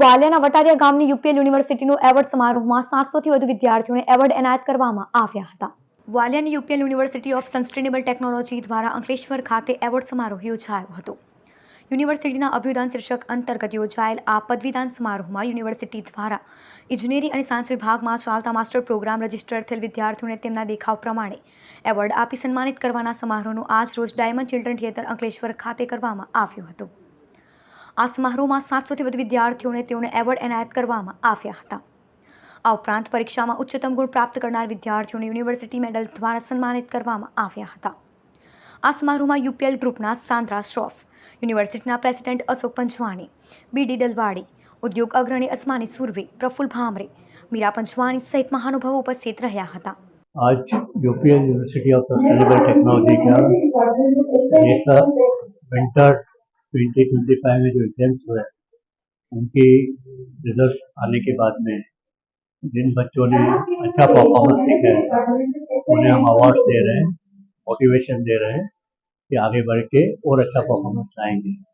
વાલિયાના વટારિયા ગામની યુપીએલ યુનિવર્સિટીનો એવોર્ડ સમારોહમાં સાતસોથી વધુ વિદ્યાર્થીઓને એવોર્ડ એનાયત કરવામાં આવ્યા હતા. વાલિયાની UPL university of sustainable technology દ્વારા અંકલેશ્વર ખાતે એવોર્ડ સમારોહ યોજાયો હતો. યુનિવર્સિટીના અભ્યુદાન શીર્ષક અંતર્ગત યોજાયેલ આ પદવીદાન સમારોહમાં યુનિવર્સિટી દ્વારા ઇજનેરી અને સાયન્સ વિભાગમાં ચાલતા માસ્ટર પ્રોગ્રામ રજિસ્ટર થયેલ વિદ્યાર્થીઓને તેમના દેખાવ પ્રમાણે એવોર્ડ આપી સન્માનિત કરવાના સમારોહનું આજ રોજ ડાયમંડ ચિલ્ડ્રન થિયેટર અંકલેશ્વર ખાતે કરવામાં આવ્યું હતું. આ સમારોહમાં સાતસોથી વધુ વિદ્યાર્થીઓને તેઓને એવોર્ડ એનાયત કરવામાં આવ્યા હતા આ ઉપરાંત પરીક્ષામાં ઉચ્ચતમ ગુણ પ્રાપ્ત કરનાર વિદ્યાર્થીઓને યુનિવર્સિટી મેડલ દ્વારા સન્માનિત કરવામાં આવ્યા હતા આ સમારોહમાં યુપીએલ ગ્રુપના સાંદ્રા શ્રોફ યુનિવર્સિટીના પ્રેસિડેન્ટ અશોક પંચવાણી બીડી ડલવાડી ઉદ્યોગ અગ્રણી અસ્માની સુરભી પ્રફુલ ભામરે મીરા પંચવાણી સહિત મહાનુભાવો ઉપસ્થિત રહ્યા હતા आज UPL university of sustainable technology का ये का विंटर 2025 में जो एग्ज़ाम्स हुए उनके रिज़ल्ट आने के बाद में जिन बच्चों ने अच्छा परफॉर्मेंस दिखाया है, उन्हें हम अवार्ड दे रहे हैं मोटिवेशन दे रहे हैं कि आगे बढ़ के और अच्छा परफॉर्मेंस लाएँगे।